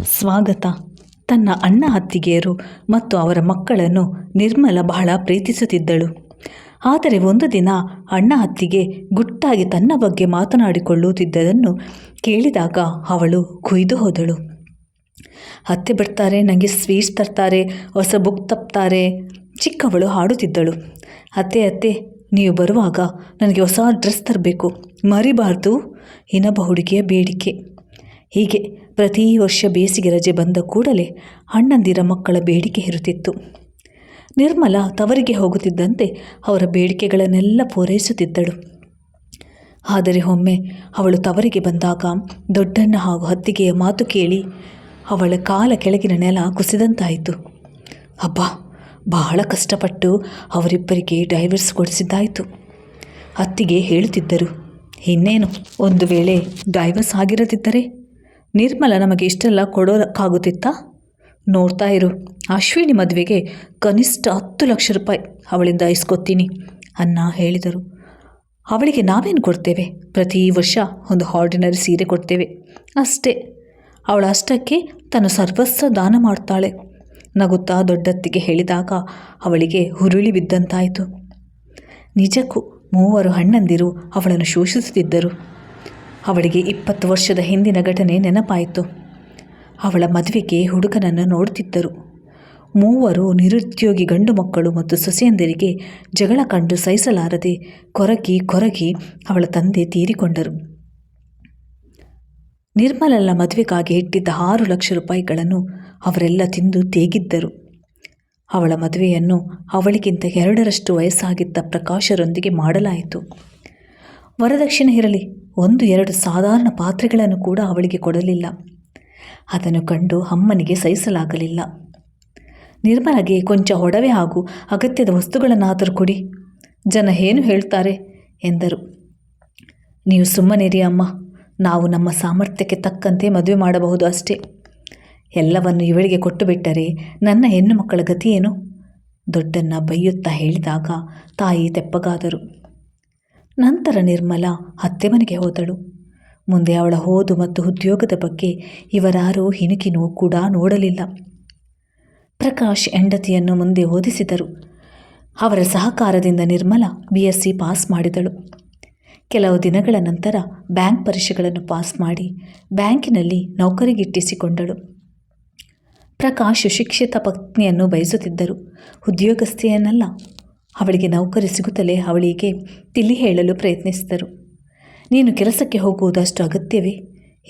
ಸ್ವಾಗತ. ತನ್ನ ಅಣ್ಣ ಅತ್ತಿಗೆಯರು ಮತ್ತು ಅವರ ಮಕ್ಕಳನ್ನು ನಿರ್ಮಲ ಬಹಳ ಪ್ರೀತಿಸುತ್ತಿದ್ದಳು. ಆದರೆ ಒಂದು ದಿನ ಅಣ್ಣ ಅತ್ತಿಗೆ ಗುಟ್ಟಾಗಿ ತನ್ನ ಬಗ್ಗೆ ಮಾತನಾಡಿಕೊಳ್ಳುತ್ತಿದ್ದದನ್ನು ಕೇಳಿದಾಗ ಅವಳು ಕುಯ್ದು ಹೋದಳು. ಅತ್ತೆ ಬರ್ತಾರೆ ನನಗೆ ಸ್ವೀಟ್ಸ್ ತರ್ತಾರೆ, ಹೊಸ ಬುಕ್ ತಪ್ತಾರೆ, ಚಿಕ್ಕವಳು ಹಾಡುತ್ತಿದ್ದಳು. ಅತ್ತೆ ಅತ್ತೆ, ನೀವು ಬರುವಾಗ ನನಗೆ ಹೊಸ ಡ್ರೆಸ್ ತರಬೇಕು. ಮರಿಬಾರ್ದು. ಇನ್ನೊಬ್ಬ ಹುಡುಗಿಯ ಬೇಡಿಕೆ. ಹೀಗೆ ಪ್ರತಿ ವರ್ಷ ಬೇಸಿಗೆ ರಜೆ ಬಂದ ಕೂಡಲೇ ಅಣ್ಣಂದಿರ ಮಕ್ಕಳ ಬೇಡಿಕೆ ಇರುತ್ತಿತ್ತು. ನಿರ್ಮಲ ತವರಿಗೆ ಹೋಗುತ್ತಿದ್ದಂತೆ ಅವರ ಬೇಡಿಕೆಗಳನ್ನೆಲ್ಲ ಪೂರೈಸುತ್ತಿದ್ದಳು. ಆದರೆ ಒಮ್ಮೆ ಅವಳು ತವರಿಗೆ ಬಂದಾಗ ದೊಡ್ಡಣ್ಣ ಹಾಗೂ ಹತ್ತಿಗೆಯ ಮಾತು ಕೇಳಿ ಅವಳ ಕಾಲ ಕೆಳಗಿನ ನೆಲ ಕುಸಿದಂತಾಯಿತು. ಅಬ್ಬಾ, ಬಹಳ ಕಷ್ಟಪಟ್ಟು ಅವರಿಬ್ಬರಿಗೆ ಡೈವರ್ಸ್ ಕೊಡಿಸಿದ್ದಾಯಿತು. ಅತ್ತಿಗೆ ಹೇಳುತ್ತಿದ್ದರು, ಇನ್ನೇನು, ಒಂದು ವೇಳೆ ಡೈವರ್ಸ್ ಆಗಿರದಿದ್ದರೆ ನಿರ್ಮಲ ನಮಗೆ ಇಷ್ಟೆಲ್ಲ ಕೊಡೋಕ್ಕಾಗುತ್ತಿತ್ತಾ ನೋಡ್ತಾ ಇರು, ಅಶ್ವಿನಿ ಮದುವೆಗೆ ಕನಿಷ್ಠ ಹತ್ತು ಲಕ್ಷ ರೂಪಾಯಿ ಅವಳಿಂದ ಇಸ್ಕೊತೀನಿ ಅನ್ನ ಹೇಳಿದರು. ಅವಳಿಗೆ ನಾವೇನು ಕೊಡ್ತೇವೆ? ಪ್ರತಿ ವರ್ಷ ಒಂದು ಆರ್ಡಿನರಿ ಸೀರೆ ಕೊಡ್ತೇವೆ. ಅಷ್ಟೇ. ಅವಳು ಅಷ್ಟಕ್ಕೆ ತನ್ನ ಸರ್ವಸ್ವ ದಾನ ಮಾಡ್ತಾಳೆ. ನಗುತ್ತಾ ದೊಡ್ಡತ್ತಿಗೆ ಹೇಳಿದಾಗ ಅವಳಿಗೆ ಹುರುಳಿ ಬಿದ್ದಂತಾಯಿತು. ನಿಜಕ್ಕೂ ಮೂವರು ಅಣ್ಣಂದಿರು ಅವಳನ್ನು ಶೋಷಿಸುತ್ತಿದ್ದರು ಅವಳಿಗೆ ಇಪ್ಪತ್ತು ವರ್ಷದ ಹಿಂದಿನ ಘಟನೆ ನೆನಪಾಯಿತು. ಅವಳ ಮದುವೆಗೆ ಹುಡುಗನನ್ನು ನೋಡುತ್ತಿದ್ದರು. ಮೂವರು ನಿರುದ್ಯೋಗಿ ಗಂಡು ಮಕ್ಕಳು ಮತ್ತು ಸೊಸೆಯಂದಿರಿಗೆ ಜಗಳ ಕಂಡು ಸಹಿಸಲಾರದೆ ಕೊರಗಿ ಕೊರಗಿ ಅವಳ ತಂದೆ ತೀರಿಕೊಂಡರು. ನಿರ್ಮಲನ ಮದುವೆಗಾಗಿ ಇಟ್ಟಿದ್ದ ಆರು ಲಕ್ಷ ರೂಪಾಯಿಗಳನ್ನು ಅವರೆಲ್ಲ ತಿಂದು ತೇಗಿದ್ದರು. ಅವಳ ಮದುವೆಯನ್ನು ಅವಳಿಗಿಂತ ಎರಡರಷ್ಟು ವಯಸ್ಸಾಗಿದ್ದ ಪ್ರಕಾಶರೊಂದಿಗೆ ಮಾಡಲಾಯಿತು. ವರದಕ್ಷಿಣೆ ಇರಲಿ. ಒಂದು, ಎರಡು ಸಾಧಾರಣ ಪಾತ್ರೆಗಳನ್ನು ಕೂಡ ಅವಳಿಗೆ ಕೊಡಲಿಲ್ಲ. ಅದನ್ನು ಕಂಡು ಅಮ್ಮನಿಗೆ ಸಹಿಸಲಾಗಲಿಲ್ಲ. ನಿರ್ಮಲಗೆ ಕೊಂಚ ಒಡವೆ ಹಾಗೂ ಅಗತ್ಯದ ವಸ್ತುಗಳನ್ನಾದರೂ ಕೊಡಿ. ಜನ ಏನು ಹೇಳ್ತಾರೆ? ಎಂದರು. ನೀವು ಸುಮ್ಮನಿರಿ ಅಮ್ಮ. ನಾವು ನಮ್ಮ ಸಾಮರ್ಥ್ಯಕ್ಕೆ ತಕ್ಕಂತೆ ಮದುವೆ ಮಾಡಬಹುದು ಅಷ್ಟೇ. ಎಲ್ಲವನ್ನು ಇವಳಿಗೆ ಕೊಟ್ಟು ಬಿಟ್ಟರೆ ನನ್ನ ಹೆಣ್ಣು ಮಕ್ಕಳ ಗತಿ ಏನು? ದೊಡ್ಡನ್ನ ಬೈಯುತ್ತಾ ಹೇಳಿದಾಗ ತಾಯಿ ತೆಪ್ಪಗಾದರು. ನಂತರ ನಿರ್ಮಲ ಅತ್ತೆ ಮನೆಗೆ ಹೋದಳು. ಮುಂದೆ ಅವಳ ಓದು ಮತ್ತು ಉದ್ಯೋಗದ ಬಗ್ಗೆ ಇವರಾರೂ ಹಿನುಕಿ ಕೂಡ ನೋಡಲಿಲ್ಲ. ಪ್ರಕಾಶ್ ಹೆಂಡತಿಯನ್ನು ಮುಂದೆ ಓದಿಸಿದರು. ಅವರ ಸಹಕಾರದಿಂದ ನಿರ್ಮಲ ಬಿ ಎಸ್ ಪಾಸ್ ಮಾಡಿದಳು. ಕೆಲವು ದಿನಗಳ ನಂತರ ಬ್ಯಾಂಕ್ ಪರೀಕ್ಷೆಗಳನ್ನು ಪಾಸ್ ಮಾಡಿ ಬ್ಯಾಂಕಿನಲ್ಲಿ ನೌಕರಿಗಿಟ್ಟಿಸಿಕೊಂಡಳು. ಪ್ರಕಾಶ್ ಶಿಕ್ಷಿತ ಪತ್ನಿಯನ್ನು ಬಯಸುತ್ತಿದ್ದರು. ಉದ್ಯೋಗಸ್ಥೆಯನ್ನಲ್ಲ. ಅವಳಿಗೆ ನೌಕರಿ ಸಿಗುತ್ತಲೇ ಅವಳಿಗೆ ತಿಳಿ ಹೇಳಲು ಪ್ರಯತ್ನಿಸಿದರು. ನೀನು ಕೆಲಸಕ್ಕೆ ಹೋಗುವುದಷ್ಟು ಅಗತ್ಯವೇ?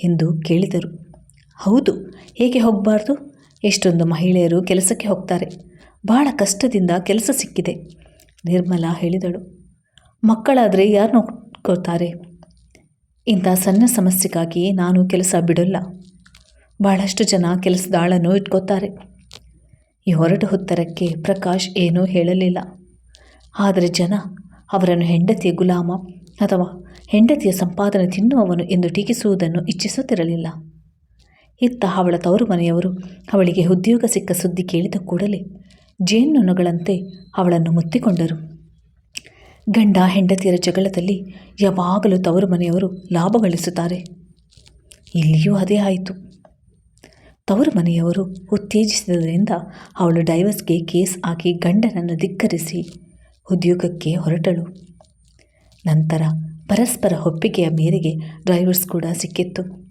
ಎಂದು ಕೇಳಿದರು. ಹೌದು, ಹೇಗೆ ಹೋಗಬಾರ್ದು? ಎಷ್ಟೊಂದು ಮಹಿಳೆಯರು ಕೆಲಸಕ್ಕೆ ಹೋಗ್ತಾರೆ. ಬಹಳ ಕಷ್ಟದಿಂದ ಕೆಲಸ ಸಿಕ್ಕಿದೆ, ನಿರ್ಮಲಾ ಹೇಳಿದಳು. ಮಕ್ಕಳಾದರೆ ಯಾರು ನೋಡ್ಕೊಳ್ತಾರೆ? ಇಂಥ ಸಣ್ಣ ಸಮಸ್ಯೆಗಾಗಿ ನಾನು ಕೆಲಸ ಬಿಡೋಲ್ಲ. ಬಹಳಷ್ಟು ಜನ ಕೆಲಸದಾಳನ್ನು ಇಟ್ಕೋತಾರೆ ಈ ಹೊರಟು ಉತ್ತರಕ್ಕೆ ಪ್ರಕಾಶ್ ಏನೂ ಹೇಳಲಿಲ್ಲ. ಆದರೆ ಜನ ಅವರನ್ನು ಹೆಂಡತಿಯ ಗುಲಾಮ ಅಥವಾ ಹೆಂಡತಿಯ ಸಂಪಾದನೆ ತಿನ್ನುವವನು ಎಂದು ಟೀಕಿಸುವುದನ್ನು ಇಚ್ಛಿಸುತ್ತಿರಲಿಲ್ಲ. ಇತ್ತ ಅವಳ ತವರು ಮನೆಯವರು ಅವಳಿಗೆ ಉದ್ಯೋಗ ಸಿಕ್ಕ ಸುದ್ದಿ ಕೇಳಿದ ಕೂಡಲೇ ಜೇನುನೊಣಗಳಂತೆ ಅವಳನ್ನು ಮುತ್ತಿಕೊಂಡರು. ಗಂಡ ಹೆಂಡತಿಯರ ಜಗಳದಲ್ಲಿ ಯಾವಾಗಲೂ ತವರು ಮನೆಯವರು ಲಾಭ ಗಳಿಸುತ್ತಾರೆ. ಇಲ್ಲಿಯೂ ಅದೇ ಆಯಿತು. ತವರು ಮನೆಯವರು ಉತ್ತೇಜಿಸಿದ್ದರಿಂದ ಅವಳು ಡೈವರ್ಸ್ಗೆ ಕೇಸ್ ಹಾಕಿ ಗಂಡನನ್ನು ಧಿಕ್ಕರಿಸಿ ಉದ್ಯೋಗಕ್ಕೆ ಹೊರಟಳು. ನಂತರ ಪರಸ್ಪರ ಒಪ್ಪಿಗೆಯ ಮೇರೆಗೆ ಡ್ರೈವರ್ಸ್ ಕೂಡ ಸಿಕ್ಕಿತ್ತು.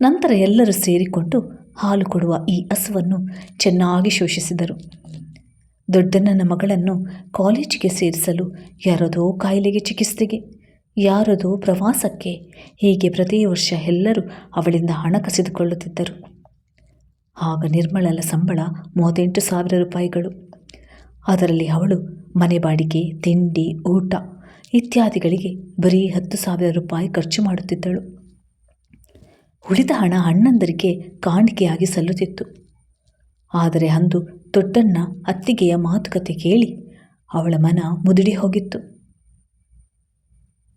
ನಂತರ ಎಲ್ಲರೂ ಸೇರಿಕೊಂಡು ಹಾಲು ಕೊಡುವ ಈ ಹಸುವನ್ನು ಚೆನ್ನಾಗಿ ಶೋಷಿಸಿದರು. ದೊಡ್ಡಣ್ಣನ ಮಗಳನ್ನು ಕಾಲೇಜಿಗೆ ಸೇರಿಸಲು ಯಾರದೋ ಕಾಯಿಲೆಗೆ ಚಿಕಿತ್ಸೆಗೆ, ಯಾರದೋ ಪ್ರವಾಸಕ್ಕೆ, ಹೀಗೆ ಪ್ರತಿ ವರ್ಷ ಎಲ್ಲರೂ ಅವಳಿಂದ ಹಣ ಕಸಿದುಕೊಳ್ಳುತ್ತಿದ್ದರು. ಆಗ ನಿರ್ಮಲನ ಸಂಬಳ ಮೂವತ್ತೆಂಟು ಸಾವಿರ ರೂಪಾಯಿಗಳು. ಅದರಲ್ಲಿ ಅವಳು ಮನೆ ಬಾಡಿಗೆ, ತಿಂಡಿ, ಊಟ ಇತ್ಯಾದಿಗಳಿಗೆ ಬರೀ ಹತ್ತು ಸಾವಿರ ರೂಪಾಯಿ ಖರ್ಚು ಮಾಡುತ್ತಿದ್ದಳು. ಉಳಿದ ಹಣ ಅಣ್ಣಂದರಿಗೆ ಕಾಣಿಕೆಯಾಗಿ ಸಲ್ಲುತ್ತಿತ್ತು. ಆದರೆ ಅಂದು ದೊಡ್ಡಣ್ಣ ಅತ್ತಿಗೆಯ ಮಾತುಕತೆ ಕೇಳಿ ಅವಳ ಮನ ಮುದುಡಿ ಹೋಗಿತ್ತು.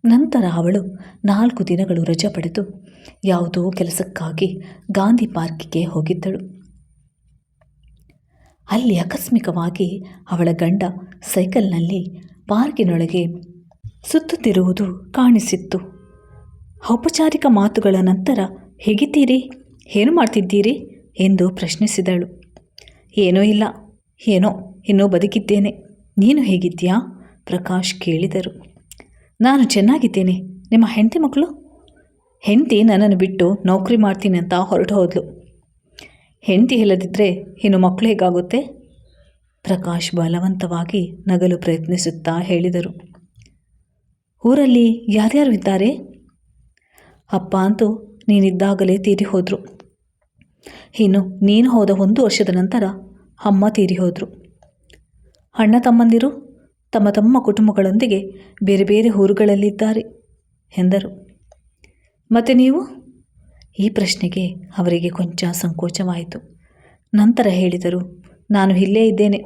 ನಂತರ ಅವಳು ನಾಲ್ಕು ದಿನಗಳು ರಜೆ ಪಡೆದು ಯಾವುದೋ ಕೆಲಸಕ್ಕಾಗಿ ಗಾಂಧಿ ಪಾರ್ಕಿಗೆ ಹೋಗಿದ್ದಳು. ಅಲ್ಲಿ ಆಕಸ್ಮಿಕವಾಗಿ ಅವಳ ಗಂಡ ಸೈಕಲ್ನಲ್ಲಿ ಪಾರ್ಕಿನೊಳಗೆ ಸುತ್ತುತ್ತಿರುವುದು ಕಾಣಿಸಿತ್ತು. ಔಪಚಾರಿಕ ಮಾತುಗಳ ನಂತರ, ಹೇಗಿದ್ದೀರಿ? ಏನು ಮಾಡ್ತಿದ್ದೀರಿ? ಎಂದು ಪ್ರಶ್ನಿಸಿದಳು. ಏನೂ ಇಲ್ಲ. ಏನೋ, ಇನ್ನೂ ಬದುಕಿದ್ದೇನೆ. ನೀನು ಹೇಗಿದ್ದೀಯಾ? ಪ್ರಕಾಶ್ ಕೇಳಿದರು. ನಾನು ಚೆನ್ನಾಗಿದ್ದೇನೆ. ನಿಮ್ಮ ಹೆಂಡತಿ ಮಕ್ಕಳು? ಹೆಂಡತಿ ನನ್ನನ್ನು ಬಿಟ್ಟು ನೌಕರಿ ಮಾಡ್ತೀನಿ ಅಂತ ಹೊರಟು ಹೋದ್ಲು. ಹೆಂಡತಿ ಇಲ್ಲದಿದ್ದರೆ ಇನ್ನು ಮಕ್ಕಳು ಹೇಗಾಗುತ್ತೆ? ಪ್ರಕಾಶ್ ಬಲವಂತವಾಗಿ ನಗಲು ಪ್ರಯತ್ನಿಸುತ್ತಾ ಹೇಳಿದರು. ಊರಲ್ಲಿ ಯಾರ್ಯಾರು ಇದ್ದಾರೆ? ಅಪ್ಪ ಅಂತೂ ನೀನಿದ್ದಾಗಲೇ ತೀರಿ ಹೋದರು. ಇನ್ನು ನೀನು ಹೋದ ಒಂದು ವರ್ಷದ ನಂತರ ಅಮ್ಮ ತೀರಿ ಹೋದರು. ಅಣ್ಣ ತಮ್ಮಂದಿರು ತಮ್ಮ ತಮ್ಮ ಕುಟುಂಬಗಳೊಂದಿಗೆ ಬೇರೆ ಬೇರೆ ಊರುಗಳಲ್ಲಿದ್ದಾರೆ ಎಂದರು. ಮತ್ತು ನೀವು? ಈ ಪ್ರಶ್ನೆಗೆ ಅವರಿಗೆ ಕೊಂಚ ಸಂಕೋಚವಾಯಿತು. ನಂತರ ಹೇಳಿದರು, ನಾನು ಇಲ್ಲೇ ಇದ್ದೇನೆ.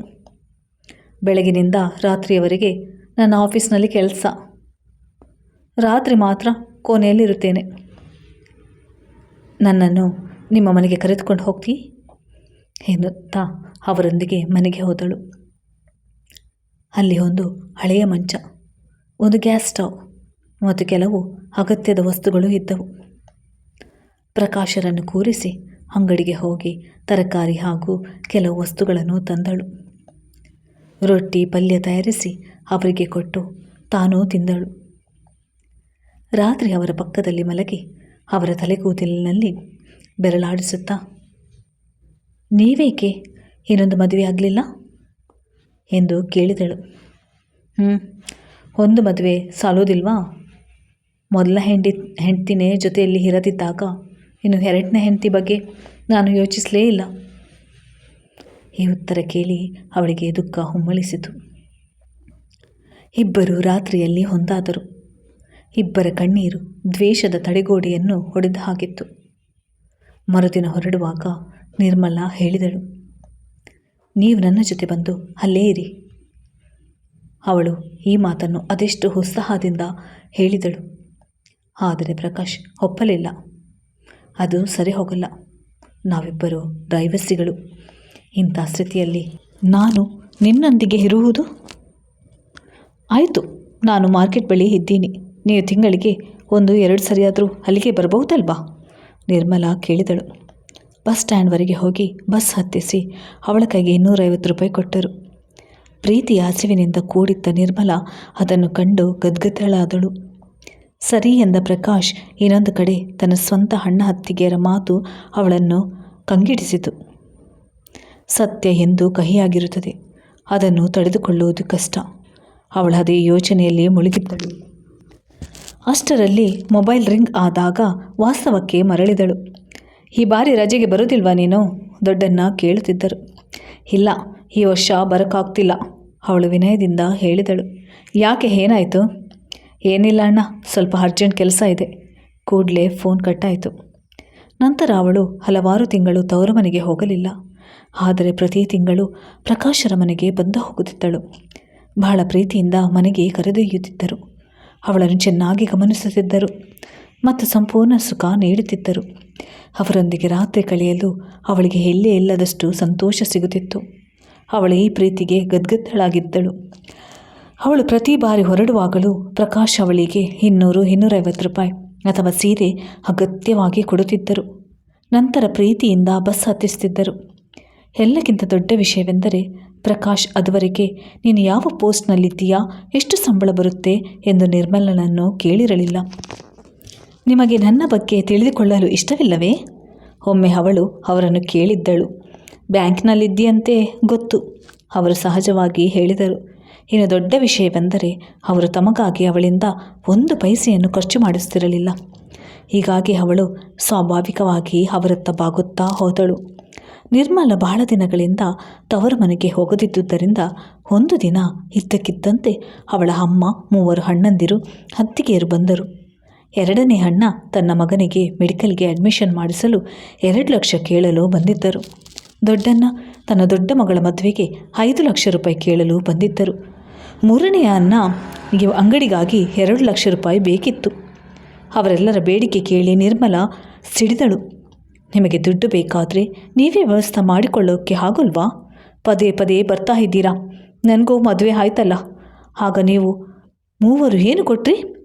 ಬೆಳಗಿನಿಂದ ರಾತ್ರಿಯವರೆಗೆ ನನ್ನ ಆಫೀಸ್ನಲ್ಲಿ ಕೆಲಸ. ರಾತ್ರಿ ಮಾತ್ರ ಕೋಣೆಯಲ್ಲಿರುತ್ತೇನೆ ನನ್ನನ್ನು ನಿಮ್ಮ ಮನೆಗೆ ಕರೆದುಕೊಂಡು ಹೋಗ್ತೀ? ಎನ್ನುತ್ತಾ ಅವರೊಂದಿಗೆ ಮನೆಗೆ ಹೋದಳು. ಅಲ್ಲಿ ಒಂದು ಹಳೆಯ ಮಂಚ, ಒಂದು ಗ್ಯಾಸ್ ಸ್ಟವ್ ಮತ್ತು ಕೆಲವು ಅಗತ್ಯದ ವಸ್ತುಗಳು ಇದ್ದವು. ಪ್ರಕಾಶರನ್ನು ಕೂರಿಸಿ ಅಂಗಡಿಗೆ ಹೋಗಿ ತರಕಾರಿ ಹಾಗೂ ಕೆಲವು ವಸ್ತುಗಳನ್ನು ತಂದಳು. ರೊಟ್ಟಿ, ಪಲ್ಯ ತಯಾರಿಸಿ ಅವರಿಗೆ ಕೊಟ್ಟು ತಾನೂ ತಿಂದಳು. ರಾತ್ರಿ ಅವರ ಪಕ್ಕದಲ್ಲಿ ಮಲಗಿ ಅವರ ತಲೆಗೂದಲಿನಲ್ಲಿ ಬೆರಳಾಡಿಸುತ್ತಾ, ನೀವೇಕೆ? ಇನ್ನೊಂದು ಮದುವೆ ಆಗಲಿಲ್ಲ? ಎಂದು ಕೇಳಿದಳು. ಹ್ಞೂ ಒಂದು ಮದುವೆ ಸಾಲೋದಿಲ್ವಾ ಮೊದಲ ಹೆಂಡಿ, ಹೆಂಡ್ತಿನೇ ಜೊತೆಯಲ್ಲಿ ಇರದಿದ್ದಾಗ ಇನ್ನು ಎರಡನೇ ಹೆಂಡತಿ ಬಗ್ಗೆ ನಾನು ಯೋಚಿಸಲೇ ಇಲ್ಲ. ಈ ಉತ್ತರ ಕೇಳಿ ಅವಳಿಗೆ ದುಃಖ ಹುಮ್ಮಳಿಸಿತು. ಇಬ್ಬರು ರಾತ್ರಿಯಲ್ಲಿ ಹೊಂದಾದರು. ಇಬ್ಬರ ಕಣ್ಣೀರು ದ್ವೇಷದ ತಡೆಗೋಡೆಯನ್ನು ಹೊಡೆದ ಹಾಗಿತ್ತು. ಮರುದಿನ ಹೊರಡುವಾಗ ನಿರ್ಮಲಾ ಹೇಳಿದಳು, ನೀವು ನನ್ನ ಜೊತೆ ಬಂದು ಅಲ್ಲೇ ಇರಿ. ಅವಳು ಈ ಮಾತನ್ನು ಅದೆಷ್ಟು ಉತ್ಸಾಹದಿಂದ ಹೇಳಿದಳು. ಆದರೆ ಪ್ರಕಾಶ್ ಒಪ್ಪಲಿಲ್ಲ. ಅದು ಸರಿ ಹೋಗಲ್ಲ. ನಾವಿಬ್ಬರು ಡ್ರೈವರ್ಸಿಗಳು ಇಂಥ ಸ್ಥಿತಿಯಲ್ಲಿ ನಾನು ನಿನ್ನೊಂದಿಗೆ ಇರುವುದು? ಆಯಿತು, ನಾನು ಮಾರ್ಕೆಟ್ ಬಳಿ ಇದ್ದೀನಿ. ನೀವು ತಿಂಗಳಿಗೆ ಒಂದು ಎರಡು ಸರಿಯಾದರೂ ಅಲ್ಲಿಗೆ ಬರಬಹುದಲ್ವಾ? ನಿರ್ಮಲಾ ಕೇಳಿದಳು. ಬಸ್ ಸ್ಟ್ಯಾಂಡ್ವರೆಗೆ ಹೋಗಿ ಬಸ್ ಹತ್ತಿಸಿ ಅವಳ ಕೈಗೆ ಇನ್ನೂರೈವತ್ತು ರೂಪಾಯಿ ಕೊಟ್ಟರು. ಪ್ರೀತಿಯ ಹಸಿವಿನಿಂದ ಕೂಡಿದ್ದ ನಿರ್ಮಲಾ ಅದನ್ನು ಕಂಡು ಗದ್ಗದಳಾದಳು ಸರಿ ಎಂದ ಪ್ರಕಾಶ್ ಇನ್ನೊಂದು ಕಡೆ ತನ್ನ ಸ್ವಂತ ಅಣ್ಣ ಹತ್ತಿಗೆಯರ ಮಾತು ಅವಳನ್ನು ಕಂಗಿಡಿಸಿತು. ಸತ್ಯ ಎಂದು ಕಹಿಯಾಗಿರುತ್ತದೆ. ಅದನ್ನು ತಡೆದುಕೊಳ್ಳುವುದು ಕಷ್ಟ. ಅವಳ ಅದೇ ಯೋಚನೆಯಲ್ಲಿ ಮುಳುಗಿದ್ದಳು. ಅಷ್ಟರಲ್ಲಿ ಮೊಬೈಲ್ ರಿಂಗ್ ಆದಾಗ ವಾಸ್ತವಕ್ಕೆ ಮರಳಿದಳು. ಈ ಬಾರಿ ರಜೆಗೆ ಬರೋದಿಲ್ವಾ ನೀನು? ದೊಡ್ಡನ್ನ ಕೇಳುತ್ತಿದ್ದರು. ಇಲ್ಲ, ಈ ವರ್ಷ ಬರೋಕ್ಕಾಗ್ತಿಲ್ಲ ಅವಳು ವಿನಯದಿಂದ ಹೇಳಿದಳು. ಯಾಕೆ ಏನಾಯಿತು? ಏನಿಲ್ಲ ಅಣ್ಣ, ಸ್ವಲ್ಪ ಅರ್ಜೆಂಟ್ ಕೆಲಸ ಇದೆ. ಕೂಡಲೇ ಫೋನ್ ಕಟ್ಟಾಯಿತು. ನಂತರ ಅವಳು ಹಲವಾರು ತಿಂಗಳು ತವರು ಮನೆಗೆ ಹೋಗಲಿಲ್ಲ. ಆದರೆ ಪ್ರತಿ ತಿಂಗಳು ಪ್ರಕಾಶರ ಮನೆಗೆ ಬಂದು ಹೋಗುತ್ತಿದ್ದಳು. ಬಹಳ ಪ್ರೀತಿಯಿಂದ ಮನೆಗೆ ಕರೆದೊಯ್ಯುತ್ತಿದ್ದರು. ಅವಳನ್ನು ಚೆನ್ನಾಗಿ ಗಮನಿಸುತ್ತಿದ್ದರು ಮತ್ತು ಸಂಪೂರ್ಣ ಸುಖ ನೀಡುತ್ತಿದ್ದರು. ಅವರೊಂದಿಗೆ ರಾತ್ರಿ ಕಳೆಯಲು ಅವಳಿಗೆ ಎಲ್ಲೇ ಇಲ್ಲದಷ್ಟು ಸಂತೋಷ ಸಿಗುತ್ತಿತ್ತು. ಅವಳ ಈ ಪ್ರೀತಿಗೆ ಗದ್ಗದ್ದಳಾಗಿದ್ದಳು. ಅವಳು ಪ್ರತಿ ಬಾರಿ ಹೊರಡುವಾಗಲೂ ಪ್ರಕಾಶ್ ಅವಳಿಗೆ ಇನ್ನೂರು ಇನ್ನೂರೈವತ್ತು ರೂಪಾಯಿ ಅಥವಾ ಸೀರೆ ಅಗತ್ಯವಾಗಿ ಕೊಡುತ್ತಿದ್ದರು. ನಂತರ ಪ್ರೀತಿಯಿಂದ ಬಸ್ ಹತ್ತಿಸುತ್ತಿದ್ದರು ಎಲ್ಲಕ್ಕಿಂತ ದೊಡ್ಡ ವಿಷಯವೆಂದರೆ, ಪ್ರಕಾಶ್ ಅದುವರೆಗೆ, ನೀನು ಯಾವ ಪೋಸ್ಟ್ನಲ್ಲಿದ್ದೀಯಾ? ಎಷ್ಟು ಸಂಬಳ ಬರುತ್ತೆ? ಎಂದು ನಿರ್ಮಲನನ್ನು ಕೇಳಿರಲಿಲ್ಲ. ನಿಮಗೆ ನನ್ನ ಬಗ್ಗೆ ತಿಳಿದುಕೊಳ್ಳಲು ಇಷ್ಟವಿಲ್ಲವೇ? ಒಮ್ಮೆ ಅವಳು ಅವರನ್ನು ಕೇಳಿದ್ದಳು. ಬ್ಯಾಂಕ್ನಲ್ಲಿದ್ದೀಯಂತೆ ಗೊತ್ತು. ಅವರು ಸಹಜವಾಗಿ ಹೇಳಿದರು. ಇನ್ನು ದೊಡ್ಡ ವಿಷಯವೆಂದರೆ ಅವರು ತಮಗಾಗಿ ಅವಳಿಂದ ಒಂದು ಪೈಸೆಯನ್ನು ಖರ್ಚು ಮಾಡಿಸುತ್ತಿರಲಿಲ್ಲ ಹೀಗಾಗಿ ಅವಳು ಸ್ವಾಭಾವಿಕವಾಗಿ ಅವರತ್ತ ಬಾಗುತ್ತಾ ಹೋದಳು. ನಿರ್ಮಲ ಬಹಳ ದಿನಗಳಿಂದ ತವರು ಮನೆಗೆ ಹೋಗದಿದ್ದುದರಿಂದ ಒಂದು ದಿನ ಇದ್ದಕ್ಕಿದ್ದಂತೆ ಅವಳ ಅಮ್ಮ ಮೂವರು ಅಣ್ಣಂದಿರು ಹತ್ತಿಗೆಯರು ಬಂದರು. ಎರಡನೇ ಅಣ್ಣ ತನ್ನ ಮಗನಿಗೆ ಮೆಡಿಕಲ್ಗೆ ಅಡ್ಮಿಷನ್ ಮಾಡಿಸಲು ಎರಡು ಲಕ್ಷ ಕೇಳಲು ಬಂದಿದ್ದರು. ದೊಡ್ಡಣ್ಣ ತನ್ನ ದೊಡ್ಡ ಮಗಳ ಮದುವೆಗೆ ಐದು ಲಕ್ಷ ರೂಪಾಯಿ ಕೇಳಲು ಬಂದಿದ್ದರು. ಮೂರನೆಯ ಅನ್ನ ಅಂಗಡಿಗಾಗಿ ಎರಡು ಲಕ್ಷ ರೂಪಾಯಿ ಬೇಕಿತ್ತು. ಅವರೆಲ್ಲರ ಬೇಡಿಕೆ ಕೇಳಿ ನಿರ್ಮಲ ಸಿಡಿದಳು. ನಿಮಗೆ ದುಡ್ಡು ಬೇಕಾದರೆ ನೀವೇ ವ್ಯವಸ್ಥೆ ಮಾಡಿಕೊಳ್ಳೋಕ್ಕೆ ಆಗೋಲ್ವಾ? ಪದೇ ಪದೇ ಬರ್ತಾ ಇದ್ದೀರಾ? ನನಗೂ ಮದುವೆ ಆಯ್ತಲ್ಲ. ಆಗ ನೀವು ಮೂವರು ಏನು ಕೊಟ್ರಿ?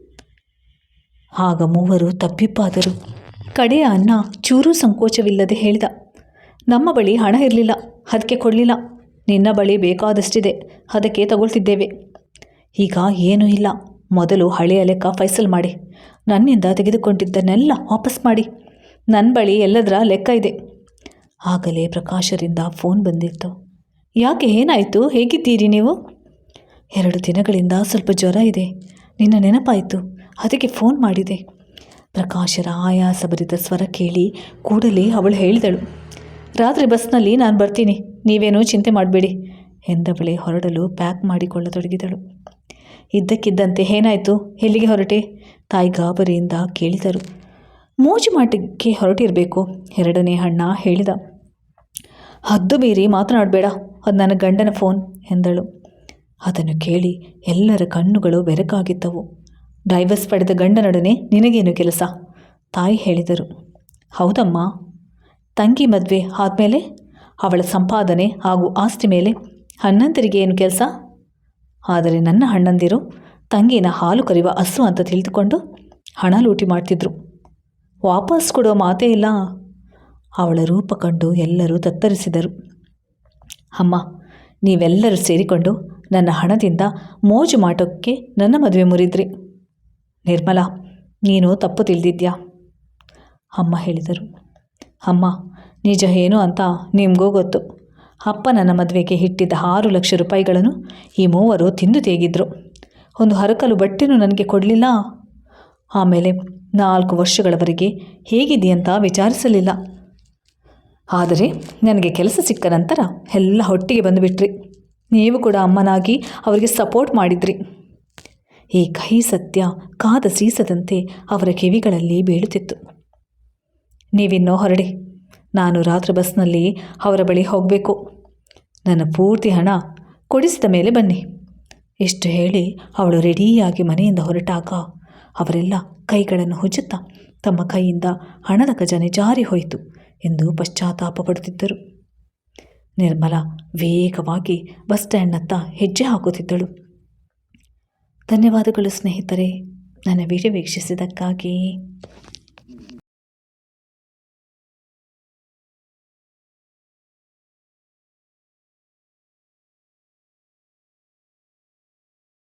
ಆಗ ಮೂವರು ತಪ್ಪಿಪ್ಪಾದರು ಕಡೆಯ ಅನ್ನ ಚೂರು ಸಂಕೋಚವಿಲ್ಲದೆ ಹೇಳಿದ. ನಮ್ಮ ಬಳಿ ಹಣ ಇರಲಿಲ್ಲ. ಅದಕ್ಕೆ ಕೊಡಲಿಲ್ಲ. ನಿನ್ನ ಬಳಿ ಬೇಕಾದಷ್ಟಿದೆ. ಅದಕ್ಕೆ ತಗೊಳ್ತಿದ್ದೇವೆ. ಈಗ ಏನೂ ಇಲ್ಲ. ಮೊದಲು ಹಳೆಯ ಲೆಕ್ಕ ಫೈಸಲ್ ಮಾಡಿ. ನನ್ನಿಂದ ತೆಗೆದುಕೊಂಡಿದ್ದನ್ನೆಲ್ಲ ವಾಪಸ್ ಮಾಡಿ. ನನ್ನ ಬಳಿ ಎಲ್ಲದರ ಲೆಕ್ಕ ಇದೆ. ಆಗಲೇ ಪ್ರಕಾಶರಿಂದ ಫೋನ್ ಬಂದಿತ್ತು. ಯಾಕೆ ಏನಾಯಿತು? ಹೇಗಿದ್ದೀರಿ ನೀವು? ಎರಡು ದಿನಗಳಿಂದ ಸ್ವಲ್ಪ ಜ್ವರ ಇದೆ. ನಿನ್ನ ನೆನಪಾಯಿತು? ಅದಕ್ಕೆ ಫೋನ್ ಮಾಡಿದೆ. ಪ್ರಕಾಶರ ಆಯಾಸಭರಿತ ಸ್ವರ ಕೇಳಿ ಕೂಡಲೇ ಅವಳು ಹೇಳಿದಳು. ರಾತ್ರಿ ಬಸ್ನಲ್ಲಿ ನಾನು ಬರ್ತೀನಿ. ನೀವೇನೂ ಚಿಂತೆ ಮಾಡಬೇಡಿ ಎಂದವಳೆ ಹೊರಡಲು ಪ್ಯಾಕ್ ಮಾಡಿಕೊಳ್ಳತೊಡಗಿದಳು. ಇದ್ದಕ್ಕಿದ್ದಂತೆ ಏನಾಯಿತು? ಎಲ್ಲಿಗೆ ಹೊರಟೆ? ತಾಯಿ ಗಾಬರಿಯಿಂದ ಕೇಳಿದರು. ಮೋಜು ಮಾಟಕ್ಕೆ ಹೊರಟಿರಬೇಕು, ಎರಡನೇ ಅಣ್ಣ ಹೇಳಿದ. ಹದ್ದು ಬೀರಿ ಮಾತನಾಡಬೇಡ, ಅದು ನನ್ನ ಗಂಡನ ಫೋನ್ ಎಂದಳು. ಅದನ್ನು ಕೇಳಿ ಎಲ್ಲರ ಕಣ್ಣುಗಳು ಬೆರಕಾಗಿದ್ದವು. ಡೈವರ್ಸ್ ಪಡೆದ ಗಂಡನೊಡನೆ ನಿನಗೇನು ಕೆಲಸ? ತಾಯಿ ಹೇಳಿದರು. ಹೌದಮ್ಮ ತಂಗಿ ಮದುವೆ ಆದಮೇಲೆ ಅವಳ ಸಂಪಾದನೆ ಹಾಗೂ ಆಸ್ತಿ ಮೇಲೆ ಅಣ್ಣಂದಿರಿಗೆ ಏನು ಕೆಲಸ? ಆದರೆ ನನ್ನ ಅಣ್ಣಂದಿರು ತಂಗಿನ ಹಾಲು ಕರೆಯುವ ಹಸು ಅಂತ ತಿಳಿದುಕೊಂಡು ಹಣ ಲೂಟಿ ಮಾಡ್ತಿದ್ರು. ವಾಪಸ್ ಕೊಡೋ ಮಾತೇ ಇಲ್ಲ. ಅವಳ ರೂಪ ಕಂಡು ಎಲ್ಲರೂ ತತ್ತರಿಸಿದರು. ಅಮ್ಮ, ನೀವೆಲ್ಲರೂ ಸೇರಿಕೊಂಡು ನನ್ನ ಹಣದಿಂದ ಮೋಜು ಮಾಡೋಕ್ಕೆ ನನ್ನ ಮದುವೆ ಮುರಿದ್ರಿ. ನಿರ್ಮಲಾ, ನೀನು ತಪ್ಪು ತಿಳಿದಿದ್ಯಾ? ಅಮ್ಮ ಹೇಳಿದರು. ಅಮ್ಮ, ನಿಜ ಏನು ಅಂತ ನಿಮಗೂ ಗೊತ್ತು. ಅಪ್ಪ ನನ್ನ ಮದುವೆಗೆ ಇಟ್ಟಿದ್ದ ಆರು ಲಕ್ಷ ರೂಪಾಯಿಗಳನ್ನು ಈ ಮೂವರು ತಿಂದು ತೇಗಿದ್ರು. ಒಂದು ಹರಕಲು ಬಟ್ಟೆನೂ ನನಗೆ ಕೊಡಲಿಲ್ಲ. ಆಮೇಲೆ ನಾಲ್ಕು ವರ್ಷಗಳವರೆಗೆ ಹೇಗಿದೆಯಂತ ವಿಚಾರಿಸಲಿಲ್ಲ. ಆದರೆ ನನಗೆ ಕೆಲಸ ಸಿಕ್ಕ ನಂತರ ಎಲ್ಲ ಹೊಟ್ಟಿಗೆ ಬಂದುಬಿಟ್ರಿ. ನೀವು ಕೂಡ ಅಮ್ಮನಾಗಿ ಅವರಿಗೆ ಸಪೋರ್ಟ್ ಮಾಡಿದ್ರಿ. ಈ ಕಹಿ ಸತ್ಯ ಕಾದ ಸೀಸದಂತೆ ಅವರ ಕಿವಿಗಳಲ್ಲಿ ಬೀಳುತ್ತಿತ್ತು. ನೀವಿನ್ನೋ ಹೊರಡಿ. ನಾನು ರಾತ್ರಿ ಬಸ್ನಲ್ಲಿ ಅವರ ಬಳಿ ಹೋಗಬೇಕು. ನನ್ನ ಪೂರ್ತಿ ಹಣ ಕೊಡಿಸಿದ ಮೇಲೆ ಬನ್ನಿ. ಇಷ್ಟು ಹೇಳಿ ಅವಳು ರೆಡಿಯಾಗಿ ಮನೆಯಿಂದ ಹೊರಟಾಗ ಅವರೆಲ್ಲ ಕೈಗಳನ್ನು ಹುಚ್ಚುತ್ತಾ ತಮ್ಮ ಕೈಯಿಂದ ಹಣದ ಖಜಾನೆ ಜಾರಿ ಹೋಯಿತು ಎಂದು ಪಶ್ಚಾತ್ತಾಪ ಪಡುತ್ತಿದ್ದರು. ನಿರ್ಮಲಾ ವೇಗವಾಗಿ ಬಸ್ ಸ್ಟ್ಯಾಂಡ್ನತ್ತ ಹೆಜ್ಜೆ ಹಾಕುತ್ತಿದ್ದಳು. ಧನ್ಯವಾದಗಳು ಸ್ನೇಹಿತರೆ. ನನ್ನ ವಿಡಿಯೋ ವೀಕ್ಷಿಸಿದ್ದಕ್ಕಾಗಿ.